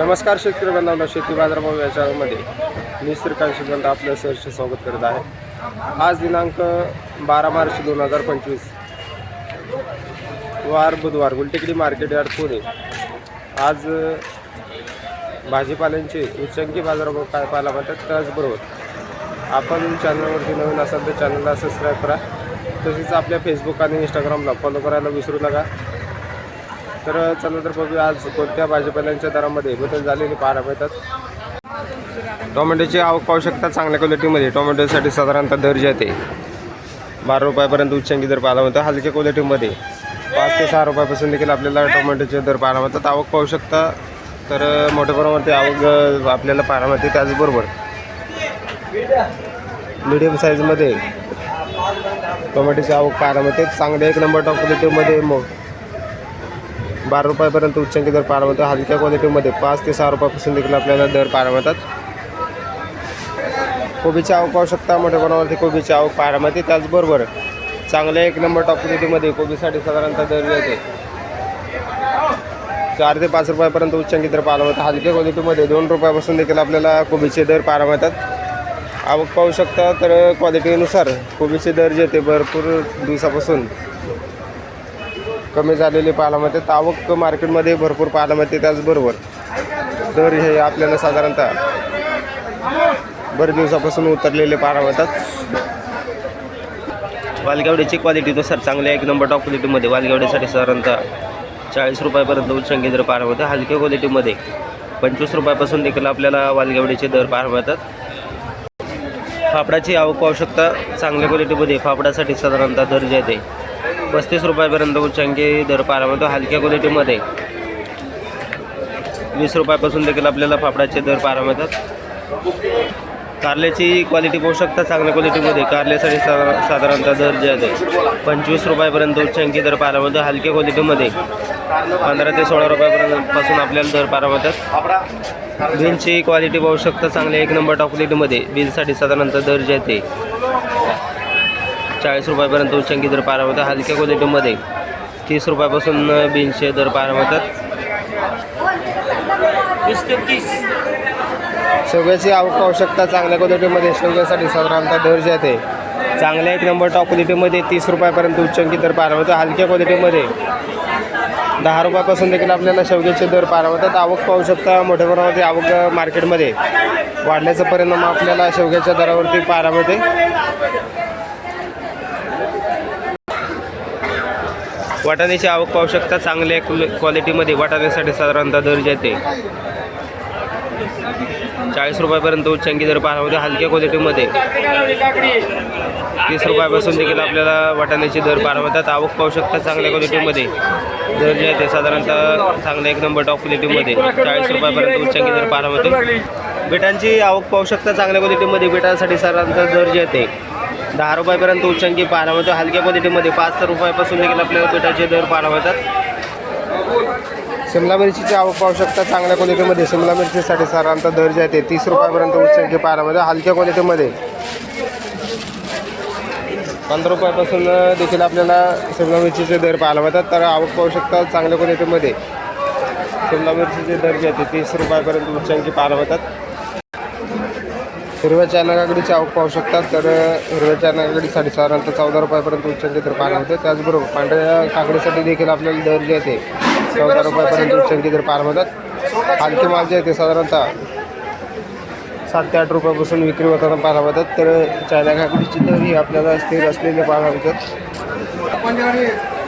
नमस्कार शेतकरी बांधवांना शेती बाजारभाव याच्यामध्ये मी श्रीकांत शिबंत आपलं सहर्ष स्वागत करत आहे. आज दिनांक बारा मार्च दोन हजार पंचवीस. वार बुधवार गुलटेकडी मार्केट यार्ड पुणे. आज भाजीपाल्यांचे उच्चांकी बाजारभाव काय पाहायला म्हणतात त्याचबरोबर आपण चॅनलवरती नवीन असाल तर चॅनलला सबस्क्राईब करा. तसेच आपल्या फेसबुक आणि इंस्टाग्रामला फॉलो करायला विसरू नका. तर चला तर बघूया आज कोणत्या भाजीपाल्यांच्या दरामध्ये बदल झालेले पाहायला मिळतात. टोमॅटोची आवक पाहू शकता चांगल्या क्वालिटीमध्ये. टोमॅटोसाठी साधारणतः दर जे आहे बारा रुपयापर्यंत उच्चांकी दर पाहायला मिळतो. हलक्या क्वालिटीमध्ये पाच ते सहा रुपयापासून देखील आपल्याला टोमॅटोचे दर पाहायला मिळतात. आवक पाहू शकता तर मोठ्या प्रमाणावरती आवक आपल्याला पाहायला मिळते त्याचबरोबर मीडियम साईजमध्ये टोमॅटोची आवक पाहायला मिळते. चांगल्या एक नंबर टॉप क्वालिटीमध्ये मग बारा रुपयापर्यंत उच्चांकी दर पाहायला मिळतो. हलक्या क्वालिटीमध्ये पाच ते सहा रुपयापासून देखील आपल्याला दर पाहायला मिळतात. कोबीची आवक पाहू शकता. मोठ्या प्रमाणावरती कोबीची आवक पाहायला मिळते. त्याचबरोबर चांगल्या एक नंबर टॉप क्वालिटीमध्ये कोबीसाठी साधारणतः दर येते चार ते पाच रुपयापर्यंत उच्चांकी दर पाहायला मिळतात. हलक्या क्वालिटीमध्ये दोन रुपयापासून देखील आपल्याला कोबीचे दर पाहायला मिळतात. आवक पाहू शकता तर क्वालिटीनुसार कोबीचे दर जे ते भरपूर दिवसापासून कमी झालेले पाहायला मिळते आवक मार्केटमध्ये भरपूर पाहायला मिळते त्याचबरोबर. दर हे आपल्याला साधारणतः बरेच दिवसापासून उतरलेले पाहायला मिळतात. वालगावडीची क्वालिटीनुसार चांगल्या एक नंबर टॉप क्वालिटीमध्ये वालगावडीसाठी साधारणतः चाळीस रुपयापर्यंत उच्चांकी दर पाहायला मिळतात हलक्या क्वालिटीमध्ये पंचवीस रुपयापासून देखील आपल्याला वालगावडीचे दर पाहायला मिळतात. फापडाची आवक आवश्यकता चांगल्या क्वालिटीमध्ये फापडासाठी साधारणतः दर जे आहे पस्तीस रुपयापर्यंत उच्चांकी दर पाहायला मिळतो हलक्या क्वालिटीमध्ये. वीस रुपयापासून देखील आपल्याला फापडाचे दर पाहायला मिळतात कारल्याची क्वालिटी पाहू शकता चांगल्या क्वालिटीमध्ये. कारल्यासाठी सा साधारणतः दर जे आहे पंचवीस रुपयापर्यंत उच्चांकी दर पाहायला मिळतो हलक्या क्वालिटीमध्ये. पंधरा ते सोळा रुपयापर्यंत पासून आपल्याला दर पाहायला मिळतात बिलची क्वालिटी पाहू शकता चांगल्या एक नंबर टॉप क्वालिटीमध्ये. बीनसाठी साधारणतः दर जे आहे ते चाळीस रुपयापर्यंत उच्चांकी दर पाहायला मिळतात हलक्या क्वालिटीमध्ये तीस रुपयापासून बीनचे दर पाहायला मिळतात वीस ते तीस. शेवग्याची आवक पाहू शकता चांगल्या क्वालिटीमध्ये शेवग्यासाठी साधारणतः दर जे आहे चांगल्या एक नंबर टॉप क्वालिटीमध्ये तीस रुपयापर्यंत उच्चांकी दर पाहायला मिळतो हलक्या क्वालिटीमध्ये दहा रुपयापासून देखील आपल्याला शेवग्याचे दर मिळतात आवक पाहू शकता मोठ्या प्रमाणावरती आवक मार्केटमध्ये वाढल्याचा परिणाम आपल्याला शेवग्याच्या दरावरती पाहायला मिळते. वाटाण्याची आवक पाहू शकता. चांगल्या क्वालिटीमध्ये वाटाण्यासाठी साधारणतः दर जाते चाळीस रुपयापर्यंत उच्चांकी दर पाहायला हलक्या क्वालिटीमध्ये तीस रुपयापासून देखील आपल्याला वाटाण्याचे दर पाहायला आवक पाहू शकता चांगल्या क्वालिटीमध्ये दर जे आहे ते साधारणतः चांगल्या एक नंबर टॉप क्वालिटीमध्ये चाळीस रुपयापर्यंत उच्चांकी दर पाहायला बिटांची आवक पाहू शकता. चांगल्या क्वालिटीमध्ये बिटांसाठी साधारणतः दर जे आहे दहा रुपयापर्यंत उच्चांकी पाहायला मिळतो. हलक्या क्वालिटीमध्ये पाच रुपयापासून देखील आपल्याला पिठाचे दर पाहायला मिळतात. शिमला मिरचीची आवक पाहू शकता. चांगल्या क्वालिटीमध्ये शिमला मिरचीसाठी साधारणतः दर जे आहे ते तीस रुपयापर्यंत उच्चांकी पाहायला मिळतो. हलक्या क्वालिटीमध्ये. पंधरा रुपयापासून देखील आपल्याला शिमला मिरचीचे दर पाहायला मिळतात. तर आवक पाहू शकता चांगल्या क्वालिटीमध्ये. शिमला मिरचीचे दर जे आहेत ते तीस रुपयापर्यंत उच्चांकी पाहायला मिळतात. हिरव्या चायना काकडीची आवक पाहू शकतात. तर हिरव्या चायना साधारणतः चौदा रुपयापर्यंत उच्चांकी दर पाहायला होते त्याचबरोबर पांढऱ्या काकडीसाठी देखील आपल्याला दर जे आहे चौदा रुपयापर्यंत उच्चांकी दर पाहायला मिळतात. आणखी माल जे आहे ते साधारणतः सात ते आठ रुपयापासून विक्री होताना पाहायला मिळतात. तर चायना काकडीची दर ही आपल्याला स्थिर असलेले पाहायला मिळतात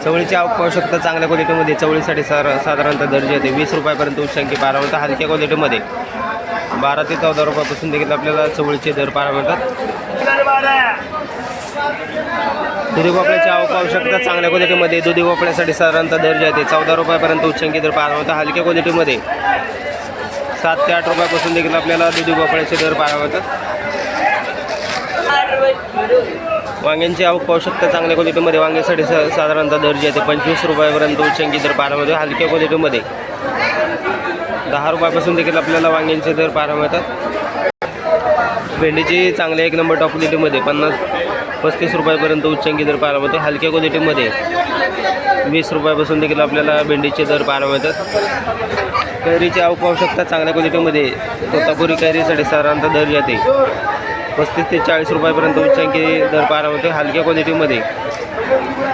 चवळीची आवक पाहू शकता चांगल्या क्वालिटीमध्ये चवळीसाठी सार साधारणतः दर्जा येते वीस रुपयापर्यंत उच्चांकी पाहायला मिळतात हलक्या क्वालिटीमध्ये बारा ते चौदा रुपयापासून देखील आपल्याला चवळीचे दर पाहायला मिळतात. दुधी भोपळ्याची आवक पाहू शकता. चांगल्या क्वालिटीमध्ये दुधी भोपळ्यासाठी साधारणतः दर जे आहे चौदा रुपयापर्यंत उच्चांकी दर पाहायला मिळतात. हलक्या क्वालिटीमध्ये सात ते आठ रुपयापासून देखील आपल्याला दुधी भोपळ्याचे दर पाहायला मिळतात. वांग्यांची आवक पाहू शकता. चांगल्या क्वालिटीमध्ये वांग्यासाठी साधारणतः दर जे आहे ते पंचवीस रुपयापर्यंत उच्चांकी दर पाहायला मिळतो. हलक्या क्वालिटीमध्ये दहा रुपयापासून देखील आपल्याला वांग्यांचे दर पाहायला मिळतात. भेंडीची चांगल्या एक नंबर टॉप क्वालिटीमध्ये पन्नास पस्तीस रुपयापर्यंत उच्चांकी दर पाहायला मिळतो. हलक्या क्वालिटीमध्ये वीस रुपयापासून देखील आपल्याला भेंडीचे दर पाहायला मिळतात. कैरीची आवक शकतात चांगल्या क्वालिटीमध्ये तोतापुरी कैरीसाठी साधारणतः दर येते पस्तीस ते चाळीस रुपयापर्यंत उच्चांकी दर पाहायला मिळते. हलक्या क्वालिटीमध्ये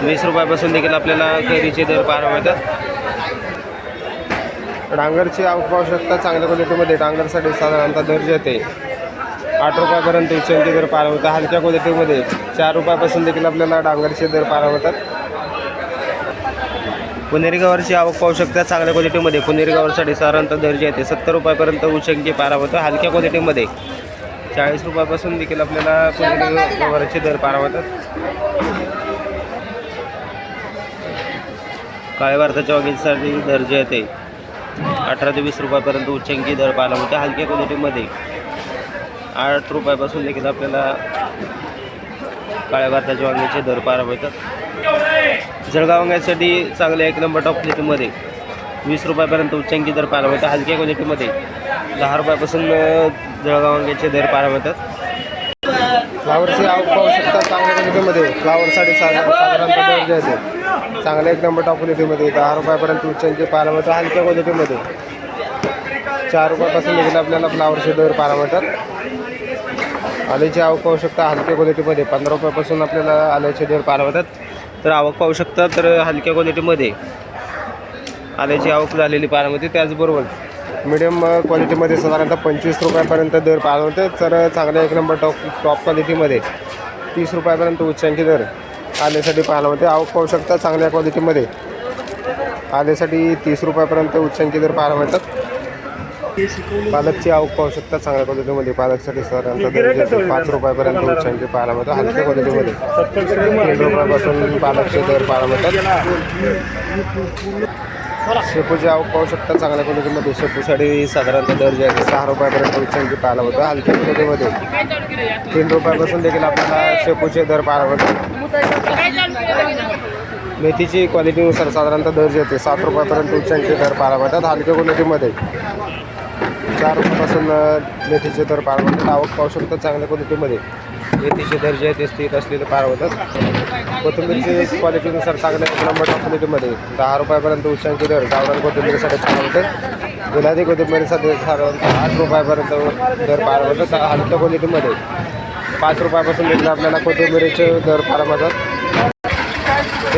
वीस रुपयापासून देखील आपल्याला कैरीचे दर पाहायला मिळतात. डांगरची आवक आवश्यकता चांगल्या क्वालिटीमध्ये डांगरसाठी साधारणतः दर येते आठ रुपयापर्यंत उच्चांकी दर पार मिळतात हलक्या क्वालिटीमध्ये चार रुपयापासून देखील आपल्याला डांगरचे दर पाहायला होतात. पुणेरी गवारची आवक पाहू शकता. चांगल्या क्वालिटीमध्ये पुणेरी गवारसाठी साधारणतः दर्जा येते सत्तर रुपयापर्यंत उच्चांकी पारा होतं. हलक्या क्वालिटीमध्ये चाळीस रुपयापासून देखील आपल्याला पुणेरी गवारचे दर पारा होतात. काळे भारताच्या वगैरेसाठी दर्जा येते अठरा ते वीस रुपयापर्यंत उच्चंकी दर पाहायला मिळते. हलक्या क्वालिटीमध्ये आठ रुपयापासून देखील आपल्याला काळ्या भारताच्या वांग्याचे दर पाहायला मिळतात. जळगाव वांग्यासाठी चांगले एक नंबर टॉप क्वालिटीमध्ये वीस रुपयापर्यंत उच्चांकी दर पाहायला मिळतात. हलक्या क्वालिटीमध्ये दहा रुपयापासून जळगाव वांग्याचे दर पाहायला मिळतात. फ्लावरची आवक पाहू शकता चांगल्या क्वालिटीमध्ये. फ्लावरसाठी साधा साधारणतः चांगल्या एक नंबर टॉप क्वालिटीमध्ये दहा रुपयापर्यंत उच्चांचे पाहायला हलक्या क्वालिटीमध्ये चार रुपयापासून देखील आपल्याला फ्लावरचे दर पाहायला मिळतात. आल्याची आवक पाहू शकता हलक्या क्वालिटीमध्ये पंधरा रुपयापासून आपल्याला आल्याचे दर पाहायला तर आवक पाहू शकता तर हलक्या क्वालिटीमध्ये आल्याची आवक झालेली पाहायला त्याचबरोबर मिडियम क्वालिटीमध्ये साधारणतः पंचवीस रुपयापर्यंत दर पाळवते तर चांगल्या एक नंबर टॉप टॉप क्वालिटीमध्ये तीस रुपयापर्यंत उच्चांकी दर आल्यासाठी पाहायला होते आवक पाहू शकता चांगल्या क्वालिटीमध्ये आल्यासाठी तीस रुपयापर्यंत उच्चांकी दर पाहायला मिळतात. पालकची आवक पाहू शकता चांगल्या क्वालिटीमध्ये पालकसाठी साधारणतः पाच रुपयापर्यंत उच्चांकी पाहायला मिळतात हलक्या क्वालिटीमध्ये तीन रुपयापासून पालकचे दर पाहायला मिळतात. शेपूची आवक पाहू शकता चांगल्या क्वालिटीमध्ये शेपूसाठी साधारणतः दर जे आहे सहा रुपयापर्यंत उच्चांकी पाहायला होतं हलक्या क्वालिटीमध्ये. तीन रुपयापासून देखील आपल्याला शेपूचे दर पाहायला होतात मेथीची क्वालिटीनुसार साधारणतः दर जे येते सात रुपयापर्यंत उच्चांचे दर पाहायला मिळतात. हलक्या क्वालिटीमध्ये. चार रुपयापासून मेथीचे दर पार होतात आवक पाहू शकतात चांगल्या क्वालिटीमध्ये. शेतीचे दर्जा जे ते स्थित असलेले पार होतात कोथिंबीरची क्वालिटीनुसार चांगल्या एक नंबर क्वालिटीमध्ये दहा रुपयापर्यंत उच्चांकी दर गावरान कोथिंबीरीसाठी पार होतात गुलाबी कोथिंबीरीसाठी साधारणतः आठ रुपयापर्यंत दर पार होतात हलक्या क्वालिटीमध्ये पाच रुपयापासून देखील आपल्याला कोथिंबीरीचे दर पार होतात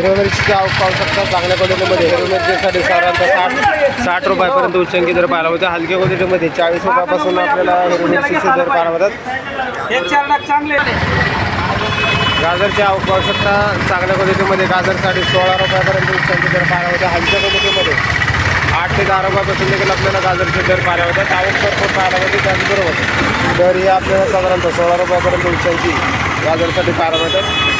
हिरव्या मिरचीची आवक पाहू शकता. चांगल्या क्वालिटीमध्ये हिरव्या मिरचीसाठी साधारणतः साठ साठ रुपयापर्यंत उच्चांकी दर पाहायला होते. हलक्या क्वालिटीमध्ये चाळीस रुपयापासून आपल्याला हिरव्या मिरचीचे दर पाहायला होतात. चांगले. गाजरची आवक पाहू शकता. चांगल्या क्वालिटीमध्ये गाजरसाठी सोळा रुपयापर्यंत उच्चांकी दर पाहायला होते. हलक्या क्वालिटीमध्ये आठ ते दहा रुपयापासून देखील आपल्याला गाजरचे दर पाहायला होतात. आवक भरपूर पाहायला होते त्याचबरोबर दर हे आपल्याला साधारणतः सोळा रुपयापर्यंत उच्चांकी गाजरसाठी पाहायला मिळतात.